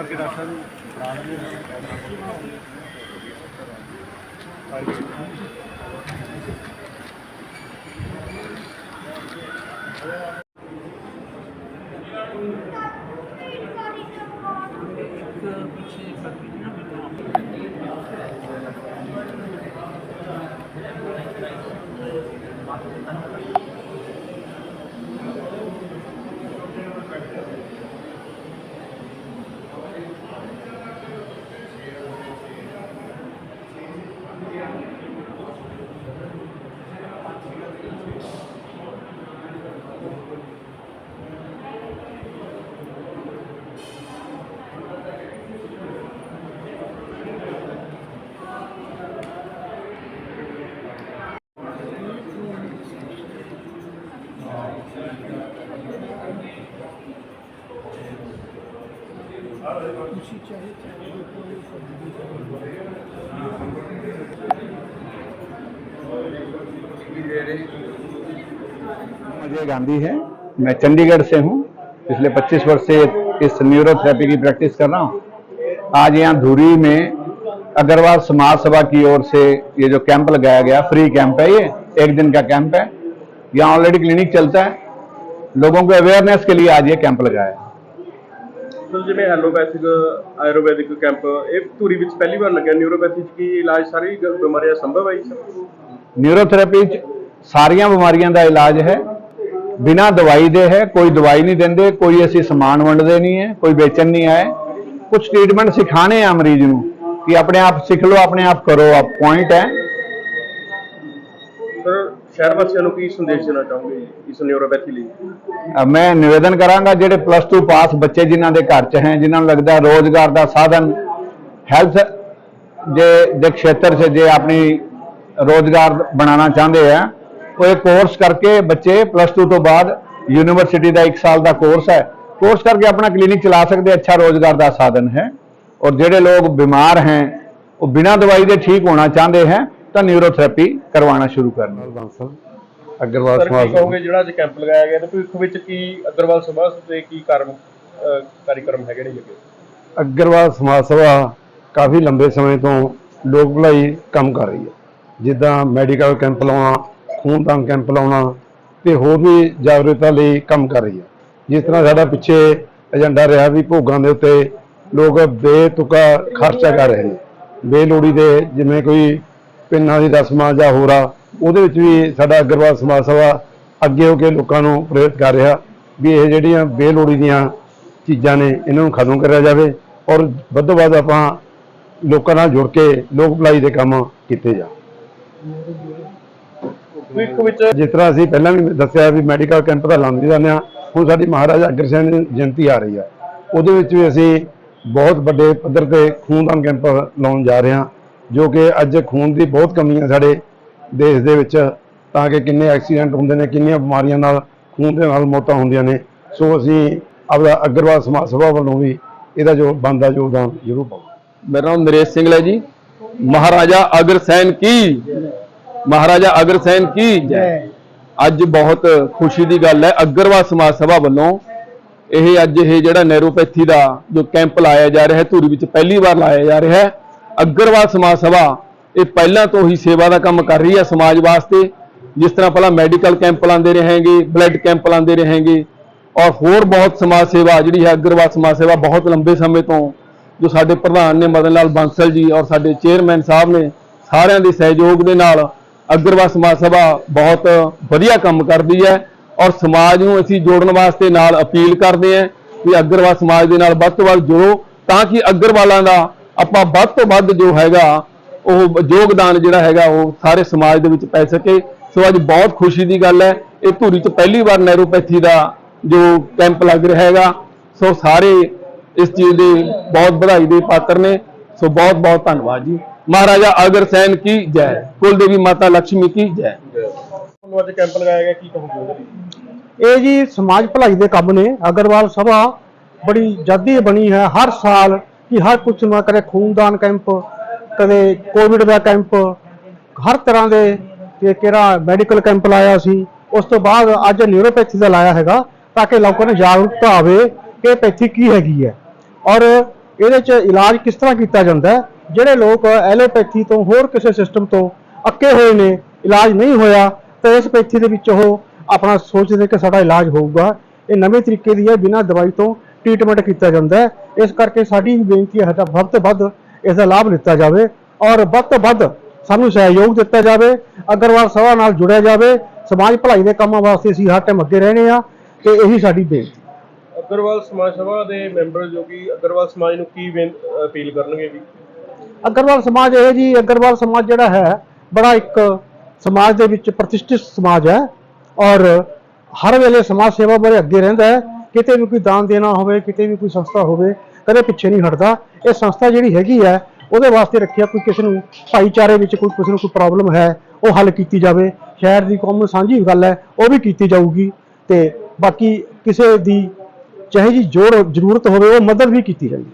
ਕੋਈ ਚੁੱਪ ਕਰਕੇ ਡਾਕਟਰ ਨੂੰ मुझे गांधी है। मैं चंडीगढ़ से हूँ। पिछले 25 वर्ष से इस न्यूरोथेरेपी की प्रैक्टिस कर रहा हूँ। आज यहाँ धूरी में अग्रवाल समाज सभा की ओर से ये जो कैंप लगाया गया, फ्री कैंप है ये, एक दिन का कैंप है। यहाँ ऑलरेडी क्लिनिक चलता है। लोगों को अवेयरनेस के लिए आज ये कैंप लगाया है ਸਰ ਜਿਵੇਂ ਐਲੋਪੈਥਿਕ ਆਯੁਰਵੈਦਿਕ ਕੈਂਪ ਇਹ ਧੂਰੀ ਵਿੱਚ ਪਹਿਲੀ ਵਾਰ ਲੱਗਿਆ ਨਿਊਰੋਪੈਥੀ ਚ ਕੀ ਇਲਾਜ ਸਾਰੀ ਗ- ਬਿਮਾਰੀਆਂ ਸੰਭਵ ਹੈ ਜੀ ਸਰ ਨਿਊਰੋਥੈਰੇਪੀ ਚ ਸਾਰੀਆਂ ਬਿਮਾਰੀਆਂ ਦਾ ਇਲਾਜ ਹੈ ਬਿਨਾਂ ਦਵਾਈ ਦੇ ਹੈ ਕੋਈ ਦਵਾਈ ਨਹੀਂ ਦਿੰਦੇ ਕੋਈ ਅਸੀਂ ਸਮਾਨ ਵੰਡਦੇ ਨਹੀਂ ਹੈ ਕੋਈ ਵੇਚਣ ਨਹੀਂ ਆਏ ਕੁਝ ਟ੍ਰੀਟਮੈਂਟ ਸਿਖਾਣੇ ਆ ਮਰੀਜ਼ ਨੂੰ ਕਿ ਆਪਣੇ ਆਪ ਸਿੱਖ ਲਓ ਆਪਣੇ ਆਪ ਕਰੋ ਆਪ ਪੁਆਇੰਟ ਹੈ ਸਰ ਸ਼ਹਿਰ ਵਾਸੀਆਂ ਨੂੰ ਕੀ ਸੰਦੇਸ਼ ਦੇਣਾ ਚਾਹੋਗੇ ਇਸ ਨਿਊਰੋਪੈਥੀ ਲਈ? ਅ, ਮੈਂ ਨਿਵੇਦਨ ਕਰਾਂਗਾ ਜਿਹੜੇ ਪਲੱਸ 2 ਪਾਸ ਬੱਚੇ ਜਿਨ੍ਹਾਂ ਦੇ ਘਰ 'ਚ ਹੈ ਜਿਨ੍ਹਾਂ ਨੂੰ ਲੱਗਦਾ ਹੈ ਰੋਜ਼ਗਾਰ ਦਾ ਸਾਧਨ ਹੈਲਥ ਜੇ ਦੇ ਖੇਤਰ 'ਚ ਜੇ ਆਪਣੀ ਰੋਜ਼ਗਾਰ ਬਣਾਉਣਾ ਚਾਹੁੰਦੇ ਆ ਉਹ ਇਹ ਕੋਰਸ ਕਰਕੇ ਬੱਚੇ ਪਲੱਸ 2 ਤੋਂ ਬਾਅਦ ਯੂਨੀਵਰਸਿਟੀ ਦਾ 1 ਸਾਲ ਦਾ ਕੋਰਸ ਹੈ। ਕੋਰਸ ਕਰਕੇ ਆਪਣਾ ਕਲੀਨਿਕ ਚਲਾ ਸਕਦੇ ਅੱਛਾ ਰੋਜ਼ਗਾਰ ਦਾ ਸਾਧਨ ਹੈ। ਔਰ ਜਿਹੜੇ ਲੋਕ ਬਿਮਾਰ ਹੈ ਉਹ ਬਿਨਾਂ ਦਵਾਈ ਦੇ ਠੀਕ ਹੋਣਾ ਚਾਹੁੰਦੇ ਹੈ ਤਾਂ ਨਿਊਰੋਥੈਰੇਪੀ ਕਰਵਾਉਣਾ ਸ਼ੁਰੂ ਕਰਨ ਅਗਰਵਾਲ ਸਰ ਕੀ ਸਮਾਜ ਕਹੋਗੇ ਜਿਹੜਾ ਅੱਜ ਕੈਂਪ ਲਗਾਇਆ ਗਿਆ ਤੇ ਭਵਿੱਖ ਵਿੱਚ ਕੀ ਅਗਰਵਾਲ ਸਭਾ ਤੇ ਕੀ ਕਾਰਮ ਅਹ, ਕਾਰਿਕਰਮ ਹੈਗੇ ਨੇ ਜੀ ਅੱਗੇ ਅਗਰਵਾਲ ਸਮਾਜ ਸਭਾ ਕਾਫੀ ਲੰਬੇ ਸਮੇਂ ਤੋਂ ਲੋਕ ਭਲਾਈ ਕੰਮ ਕਰ ਰਹੀ ਹੈ। ਜਿੱਦਾਂ ਮੈਡੀਕਲ ਕੈਂਪ ਲਾਉਣਾ ਖੂਨਦਾਨ ਕੈਂਪ ਲਾਉਣਾ ਤੇ ਹੋਰ ਵੀ ਜਾਗਰੂਕਤਾ ਲਈ ਕੰਮ ਕਰ ਰਹੀ ਹੈ। ਜਿਸ ਤਰ੍ਹਾਂ ਸਾਡਾ ਪਿੱਛੇ ਏਜੰਡਾ ਰਿਹਾ ਵੀ ਭੋਗਾਂ ਦੇ ਉੱਤੇ ਲੋਕ ਬੇਤੁਕਾ ਖਰਚਾ ਕਰ ਰਹੇ ਨੇ। ਬੇਲੋੜੀ ਦੇ ਜਿਵੇਂ ਕੋਈ ਪਿੰਨਾਂ ਦੀ ਰਸਮਾਂ ਜਾਂ ਹੋਰ ਆ ਉਹਦੇ ਵਿੱਚ ਵੀ ਸਾਡਾ ਅਗਰਵਾਲ ਸਮਾਜ ਸਭਾ ਅੱਗੇ ਹੋ ਕੇ ਲੋਕਾਂ ਨੂੰ ਪ੍ਰੇਰਿਤ ਕਰ ਰਿਹਾ ਵੀ ਇਹ ਜਿਹੜੀਆਂ ਬੇਲੋੜੀ ਦੀਆਂ ਚੀਜ਼ਾਂ ਨੇ ਇਹਨਾਂ ਨੂੰ ਖਤਮ ਕਰਿਆ ਜਾਵੇ ਔਰ ਵੱਧ ਵੱਧ ਆਪਾਂ ਲੋਕਾਂ ਨਾਲ ਜੁੜ ਕੇ ਲੋਕ ਭਲਾਈ ਦੇ ਕੰਮ ਕੀਤੇ ਜਾ ਭਵਿੱਖ ਵਿੱਚ ਜਿਸ ਤਰ੍ਹਾਂ ਅਸੀਂ ਪਹਿਲਾਂ ਵੀ ਦੱਸਿਆ ਵੀ ਮੈਡੀਕਲ ਕੈਂਪ ਦਾ ਲਾਉਂਦੇ ਜਾਂਦੇ ਹਾਂ ਹੁਣ ਸਾਡੀ ਮਹਾਰਾਜਾ ਅਗਰਸੈਨ ਦੀ ਜਯੰਤੀ ਆ ਰਹੀ ਹੈ। ਉਹਦੇ ਵਿੱਚ ਵੀ ਅਸੀਂ ਬਹੁਤ ਵੱਡੇ ਪੱਧਰ ਤੇ ਖੂਨਦਾਨ ਕੈਂਪ ਲਾਉਣ ਜਾ ਰਹੇ ਹਾਂ। ਜੋ ਕਿ ਅੱਜ ਖੂਨ ਦੀ ਬਹੁਤ ਕਮੀ ਹੈ ਸਾਡੇ ਦੇਸ਼ ਦੇ ਵਿੱਚ ਤਾਂ ਕਿ ਕਿੰਨੇ ਐਕਸੀਡੈਂਟ ਹੁੰਦੇ ਨੇ ਕਿੰਨੀਆਂ ਬਿਮਾਰੀਆਂ ਨਾਲ ਖੂਨ ਦੇ ਨਾਲ ਮੌਤਾਂ ਹੁੰਦੀਆਂ ਨੇ। ਸੋ ਅਸੀਂ ਆਪਦਾ ਅਗਰਵਾਲ ਸਮਾਜ ਸਭਾ ਵੱਲੋਂ ਵੀ ਇਹਦਾ ਜੋ ਬਣਦਾ ਯੋਗਦਾਨ ਜ਼ਰੂਰ ਪਾਵਾਂਗੇ। ਮੇਰਾ ਨਾਮ ਨਰੇਸ਼ ਸਿੰਘ ਹੈ ਜੀ। ਮਹਾਰਾਜਾ ਅਗਰਸੈਨ ਕੀ? ਮਹਾਰਾਜਾ ਅਗਰਸੈਨ ਕੀ? ਜੈ। ਅੱਜ ਬਹੁਤ ਖੁਸ਼ੀ ਦੀ ਗੱਲ ਹੈ ਅਗਰਵਾਲ ਸਮਾਜ ਸਭਾ ਵੱਲੋਂ ਇਹ ਅੱਜ ਇਹ ਜਿਹੜਾ ਨੈਰੋਪੈਥੀ ਦਾ ਜੋ ਕੈਂਪ ਲਾਇਆ ਜਾ ਰਿਹਾ ਹੈ ਧੂਰੀ ਵਿੱਚ ਪਹਿਲੀ ਵਾਰ ਲਾਇਆ ਜਾ ਰਿਹਾ ਹੈ। ਅਗਰਵਾਲ ਸਮਾਜ ਸਭਾ ਇਹ ਪਹਿਲਾਂ ਤੋਂ ਹੀ ਸੇਵਾ ਦਾ ਕੰਮ ਕਰ ਰਹੀ ਹੈ ਸਮਾਜ ਵਾਸਤੇ। ਜਿਸ ਤਰ੍ਹਾਂ ਪਹਿਲਾਂ ਮੈਡੀਕਲ ਕੈਂਪ ਲਾਉਂਦੇ ਰਹੇਗੇ, ਬਲੱਡ ਕੈਂਪ ਲਾਉਂਦੇ ਰਹੇਗੇ। ਔਰ ਹੋਰ ਬਹੁਤ ਸਮਾਜ ਸੇਵਾ ਜਿਹੜੀ ਹੈ ਅਗਰਵਾਲ ਸਮਾਜ ਸੇਵਾ ਬਹੁਤ ਲੰਬੇ ਸਮੇਂ ਤੋਂ ਜੋ ਸਾਡੇ ਪ੍ਰਧਾਨ ਨੇ ਮਦਨ ਲਾਲ ਬਾਂਸਲ ਜੀ ਔਰ ਸਾਡੇ ਚੇਅਰਮੈਨ ਸਾਹਿਬ ਨੇ ਸਾਰਿਆਂ ਦੇ ਸਹਿਯੋਗ ਦੇ ਨਾਲ ਅਗਰਵਾਲ ਸਮਾਜ ਸਭਾ ਬਹੁਤ ਵਧੀਆ ਕੰਮ ਕਰਦੀ ਹੈ। ਔਰ ਸਮਾਜ ਨੂੰ ਅਸੀਂ ਜੋੜਨ ਵਾਸਤੇ ਨਾਲ ਅਪੀਲ ਕਰਦੇ ਹਾਂ ਕਿ ਅਗਰਵਾਲ ਸਮਾਜ ਦੇ ਨਾਲ ਵੱਧ ਤੋਂ ਵੱਧ ਜੁੜੋ ਤਾਂ ਕਿ ਅਗਰਵਾਲਾਂ ਦਾ ਆਪਾਂ ਵੱਧ ਤੋਂ ਵੱਧ ਜੋ ਹੈਗਾ ਉਹ ਯੋਗਦਾਨ ਜਿਹੜਾ ਹੈਗਾ ਉਹ ਸਾਰੇ ਸਮਾਜ ਦੇ ਵਿੱਚ ਪੈ ਸਕੇ। ਸੋ ਅੱਜ ਬਹੁਤ ਖੁਸ਼ੀ ਦੀ ਗੱਲ ਹੈ। ਇਹ ਧੂਰੀ 'ਚ ਪਹਿਲੀ ਵਾਰ ਨੈਰੋਪੈਥੀ ਦਾ ਜੋ ਕੈਂਪ ਲੱਗ ਰਿਹਾ ਹੈਗਾ ਸੋ ਸਾਰੇ ਇਸ ਚੀਜ਼ ਦੇ ਬਹੁਤ ਵਧਾਈ ਦੇ ਪਾਤਰ ਨੇ। ਸੋ ਬਹੁਤ ਬਹੁਤ ਧੰਨਵਾਦ ਜੀ। ਮਹਾਰਾਜਾ ਅਗਰਸੈਨ ਕੀ ਜੈ? ਕੁਲਦੇਵੀ ਮਾਤਾ ਲక్ష్ਮੀ ਕੀ ਜੈ? ਤੁਹਾਨੂੰ ਅੱਜ ਕੈਂਪ ਲਗਾਇਆ ਗਿਆ ਕੀ ਕਹੋਗੇ? ਇਹ ਜੀ ਸਮਾਜ ਭਲਾਈ ਦੇ ਕੰਮ ਨੇ। ਅਗਰਵਾਲ ਸਭਾ ਬੜੀ ਜੱਦੀ ਬਣੀ ਹੈ। ਹਰ ਸਾਲ ਕਿ ਹਰ ਕੁਛ ਨਾ ਕਰੇ ਖੂਨਦਾਨ ਕੈਂਪ, ਕਦੇ ਕੋਵਿਡ ਦਾ ਕੈਂਪ, ਹਰ ਤਰ੍ਹਾਂ ਦੇ ਤੇ ਕਿਹੜਾ ਮੈਡੀਕਲ ਕੈਂਪ ਲਾਇਆ ਸੀ, ਉਸ ਤੋਂ ਬਾਅਦ ਅੱਜ ਨਿਊਰੋਪੈਥੀ ਦਾ ਲਾਇਆ ਹੈਗਾ ਤਾਂ ਕਿ ਲੋਕਾਂ ਨੂੰ ਜਾਗਰੂਕਤਾ ਆਵੇ ਕਿ ਪੈਥੀ ਕੀ ਹੈਗੀ ਹੈ। ਔਰ ਇਹਦੇ 'ਚ ਇਲਾਜ ਕਿਸ ਤਰ੍ਹਾਂ ਕੀਤਾ ਜਾਂਦਾ ਹੈ, ਜਿਹੜੇ ਲੋਕ ਐਲੋਪੈਥੀ ਤੋਂ ਹੋਰ ਕਿਸੇ ਸਿਸਟਮ ਤੋਂ ਅੱਕੇ ਹੋਏ ਨੇ, ਇਲਾਜ ਨਹੀਂ ਹੋਇਆ, ਤਾਂ ਇਸ ਪੈਥੀ ਦੇ ਵਿੱਚ ਉਹ ਆਪਣਾ ਸੋਚਦੇ ਕਿ ਸਾਡਾ ਇਲਾਜ ਹੋਊਗਾ। ਇਹ ਨਵੇਂ ਤਰੀਕੇ ਦੀ ਹੈ, ਬਿਨਾਂ ਦਵਾਈ ਤੋਂ ਟ੍ਰੀਟਮੈਂਟ ਕੀਤਾ ਜਾਂਦਾ ਹੈ। ਇਸ ਕਰਕੇ ਸਾਡੀ ਬੇਨਤੀ ਹੈ ਤਾਂ ਵੱਧ ਤੋਂ ਵੱਧ ਇਸ ਦਾ ਲਾਭ ਲਿੱਤਾ ਜਾਵੇ ਔਰ ਵੱਧ ਤੋਂ ਵੱਧ ਸਾਨੂੰ ਸਹਿਯੋਗ ਦਿੱਤਾ ਜਾਵੇ ਅਗਰਵਾਲ ਸਭਾ ਨਾਲ ਜੁੜਿਆ ਜਾਵੇ ਸਮਾਜ ਭਲਾਈ ਦੇ ਕੰਮਾਂ ਵਾਸਤੇ ਅਸੀਂ ਹਰ ਟਾਈਮ ਅੱਗੇ ਰਹਿਣੇ ਆ ਤੇ ਇਹੀ ਸਾਡੀ ਬੇਨਤੀ। ਅਗਰਵਾਲ ਸਮਾਜ ਸਭਾ ਦੇ ਮੈਂਬਰ ਜੋ ਕਿ ਅਗਰਵਾਲ ਸਮਾਜ ਨੂੰ ਕੀ ਅਪੀਲ ਕਰਨਗੇ ਵੀ ਅਗਰਵਾਲ ਸਮਾਜ ਇਹ ਜੀ ਅਗਰਵਾਲ ਸਮਾਜ ਜਿਹੜਾ ਹੈ ਬੜਾ ਇੱਕ ਸਮਾਜ ਦੇ ਵਿੱਚ ਪ੍ਰਤਿਸ਼ਠਿਤ ਸਮਾਜ ਹੈ ਔਰ ਹਰ ਵੇਲੇ ਸਮਾਜ ਸੇਵਾ ਬਾਰੇ ਅੱਗੇ ਰਹਿੰਦਾ ਹੈ। ਕਿਤੇ ਵੀ ਕੋਈ ਦਾਨ ਦੇਣਾ ਹੋਵੇ, ਕਿਤੇ ਵੀ ਕੋਈ ਸੰਸਥਾ ਹੋਵੇ, ਕਦੇ ਪਿੱਛੇ ਨਹੀਂ ਹਟਦਾ। ਇਹ ਸੰਸਥਾ ਜਿਹੜੀ ਹੈਗੀ ਹੈ, ਉਹਦੇ ਵਾਸਤੇ ਰੱਖਿਆ ਕੋਈ ਕਿਸੇ ਨੂੰ ਭਾਈਚਾਰੇ ਵਿੱਚ ਕੋਈ ਕਿਸੇ ਨੂੰ ਕੋਈ ਪ੍ਰੋਬਲਮ ਹੈ, ਉਹ ਹੱਲ ਕੀਤੀ ਜਾਵੇ। ਸ਼ਹਿਰ ਦੀ ਕੌਮ ਨੂੰ ਸਾਂਝੀ ਗੱਲ ਹੈ, ਉਹ ਵੀ ਕੀਤੀ ਜਾਊਗੀ। ਤੇ ਬਾਕੀ ਕਿਸੇ ਦੀ ਚਾਹੇ ਜੀ ਜੋੜ ਜ਼ਰੂਰਤ ਹੋਵੇ, ਉਹ ਮਦਦ ਵੀ ਕੀਤੀ ਜਾਂਦੀ